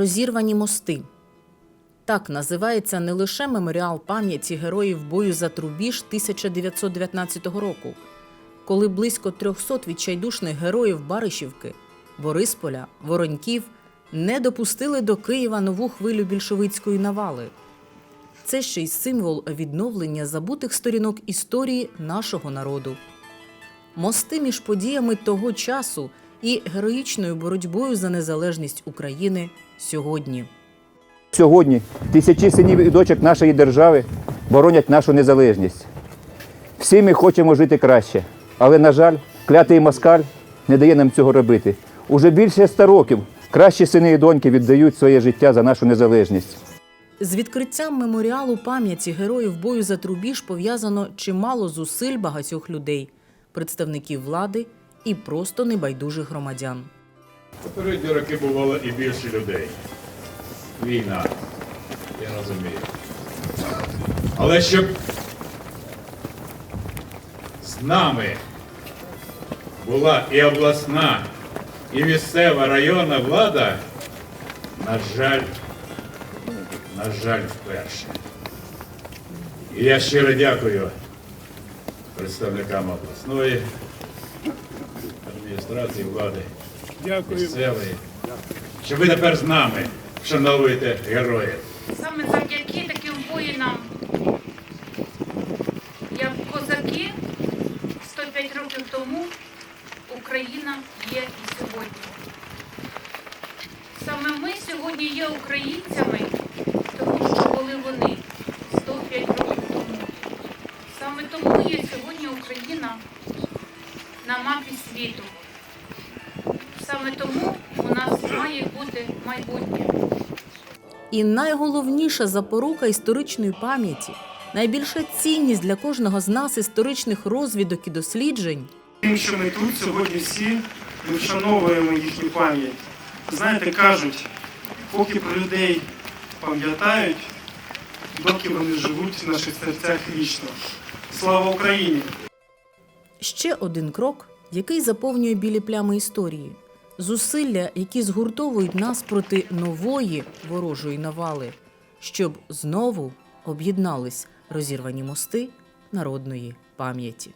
Розірвані мости. Так називається не лише меморіал пам'яті героїв бою за Трубіж 1919 року, коли близько 300 відчайдушних героїв Баришівки, Борисполя, Вороньків не допустили до Києва нову хвилю більшовицької навали. Це ще й символ відновлення забутих сторінок історії нашого народу. Мости між подіями того часу і героїчною боротьбою за незалежність України сьогодні. Сьогодні тисячі синів і дочок нашої держави боронять нашу незалежність. Всі ми хочемо жити краще, але, на жаль, клятий москаль не дає нам цього робити. Уже більше ста років кращі сини і доньки віддають своє життя за нашу незалежність. З відкриттям меморіалу пам'яті героїв бою за Трубіж пов'язано чимало зусиль багатьох людей, представників влади і просто небайдужих громадян. Попередні роки бувало і більше людей. Війна, я розумію. Але щоб з нами була і обласна, і місцева районна влада, на жаль, на жаль, вперше. І я щиро дякую представникам обласної адміністрації влади місцевої, що ви тепер з нами вшановуєте героїв. Саме завдяки таким воїнам, як козаки, 105 років тому Україна є і сьогодні. Саме ми сьогодні є українцями, тому що коли вони 105 років тому. Саме тому є сьогодні Україна на мапі світу. Саме тому у нас має бути майбутнє. І найголовніша запорука історичної пам'яті, найбільша цінність для кожного з нас історичних розвідок і досліджень Тим, що ми тут сьогодні всі, ми вшановуємо їхню пам'ять. Знаєте, кажуть, поки про людей пам'ятають, доки вони живуть в наших серцях вічно. Слава Україні! Ще один крок, який заповнює білі плями історії, зусилля, які згуртовують нас проти нової ворожої навали, щоб знову об'єднались розірвані мости народної пам'яті.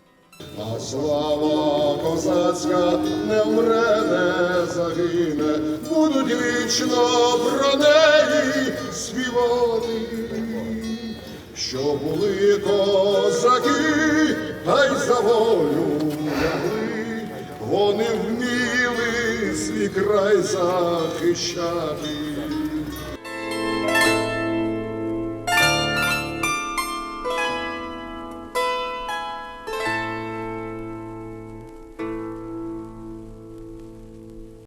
А слава козацька не вмре, не загине, будуть вічно про неї співати, що були козаки, та й за волю край захищати.